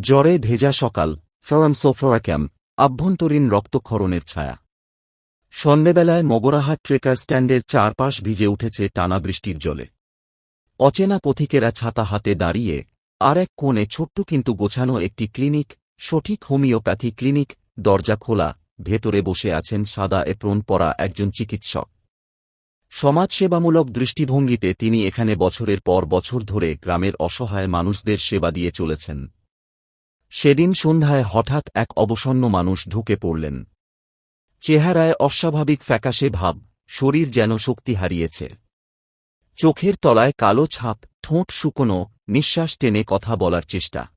জ্বরে ভেজা সকাল ফ্রামসোফ্রাক্যাম আভ্যন্তরীণ রক্তক্ষরণের ছায়া। সন্ধ্যেবেলায় মগরাহাট ট্রেকার স্ট্যান্ডের চারপাশ ভিজে উঠেছে টানা বৃষ্টির জলে। অচেনা পথিকেরা ছাতা হাতে দাঁড়িয়ে আর এক কোণে ছোট্ট কিন্তু গোছানো একটি ক্লিনিক, সঠিক হোমিওপ্যাথি ক্লিনিক, দরজা খোলা, ভেতরে বসে আছেন সাদা এপ্রন পরা একজন চিকিৎসক। সমাজসেবামূলক দৃষ্টিভঙ্গিতে তিনি এখানে বছরের পর বছর ধরে গ্রামের অসহায় মানুষদের সেবা দিয়ে চলেছেন। সেদিন সন্ধ্যায় হঠাৎ এক অবসন্ন মানুষ ঢুকে পড়লেন। চেহারায় অস্বাভাবিক ফ্যাকাশে ভাব, শরীর যেন শক্তি হারিয়েছে। চোখের তলায় কালো ছাপ, ঠোঁট শুকনো, নিঃশ্বাস টেনে কথা বলার চেষ্টা।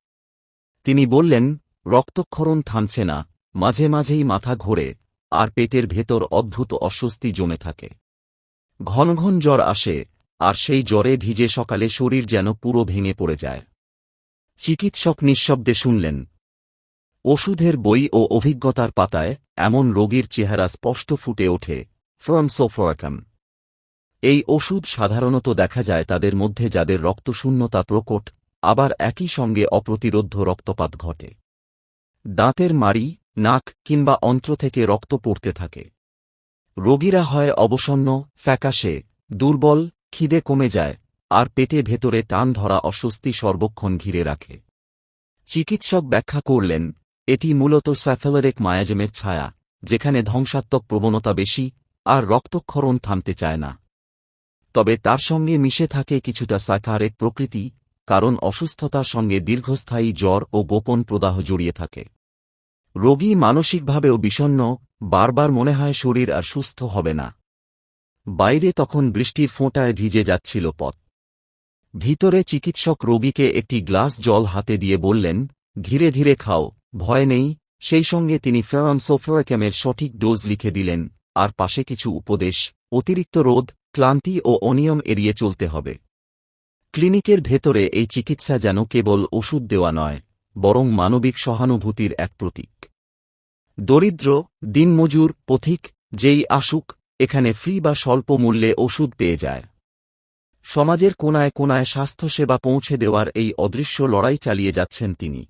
তিনি বললেন, রক্তক্ষরণ থামছে না, মাঝে মাঝেই মাথা ঘোরে, আর পেটের ভেতর অদ্ভুত অস্বস্তি জমে থাকে। ঘন ঘন জ্বর আসে, আর সেই জ্বরে ভিজে সকালে শরীর যেন পুরো ভেঙে পড়ে যায়। চিকিৎসক নিঃশব্দে শুনলেন। ওষুধের বই ও অভিজ্ঞতার পাতায় এমন রোগীর চেহারা স্পষ্ট ফুটে ওঠে ফ্রমসোফোরাকাম এই ওষুধ সাধারণত দেখা যায় তাদের মধ্যে যাদের রক্তশূন্যতা প্রকট, আবার একই সঙ্গে অপ্রতিরোধ্য রক্তপাত ঘটে। দাঁতের মাড়ি, নাক কিংবা অন্ত্র থেকে রক্ত পড়তে থাকে। রোগীরা হয় অবসন্ন, ফ্যাকাশে, দুর্বল, খিদে কমে যায় আর পেটে ভেতরে টান ধরা অস্বস্তি সর্বক্ষণ ঘিরে রাখে। চিকিৎসক ব্যাখ্যা করলেন, এটি মূলত স্যাফেলারেক মায়াজমের ছায়া, যেখানে ধ্বংসাত্মক প্রবণতা বেশি আর রক্তক্ষরণ থামতে চায় না। তবে তার সঙ্গে মিশে থাকে কিছুটা সাইকারেক প্রকৃতি, কারণ অসুস্থতার সঙ্গে দীর্ঘস্থায়ী জ্বর ও গোপন প্রদাহ জড়িয়ে থাকে। রোগী মানসিকভাবেও বিষণ্ন বারবার মনে হয় শরীর আর সুস্থ হবে না। বাইরে তখন বৃষ্টির ফোঁটায় ভিজে যাচ্ছিল পথ। ভিতরে চিকিৎসক রোগীকে একটি গ্লাস জল হাতে দিয়ে বললেন, ধীরে ধীরে খাও, ভয় নেই। সেই সঙ্গে তিনি ফেরামসোফ্রোয়াক্যামের সঠিক ডোজ লিখে দিলেন, আর পাশে কিছু উপদেশ, অতিরিক্ত রোদ ক্লান্তি ও অনিয়ম এড়িয়ে চলতে হবে। ক্লিনিকের ভেতরে এই চিকিৎসা যেন কেবল ওষুধ দেওয়া নয়, বরং মানবিক সহানুভূতির এক প্রতীক। দরিদ্র, দিনমজুর, পথিক, যেই আসুক, এখানে ফ্রি বা স্বল্প মূল্যে ওষুধ পেয়ে যায়। সমাজের কোনায় কোনায় স্বাস্থ্যসেবা পৌঁছে দেওয়ার এই অদৃশ্য লড়াই চালিয়ে যাচ্ছেন তিনি।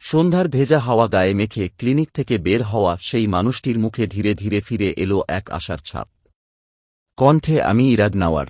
সন্ধ্যার ভেজা হাওয়া গায়ে মেখে ক্লিনিক থেকে বের হওয়া সেই মানুষটির মুখে ধীরে ধীরে ফিরে এলো এক আশার ছাপ। কণ্ঠে আমি ইরাদ নাওয়ার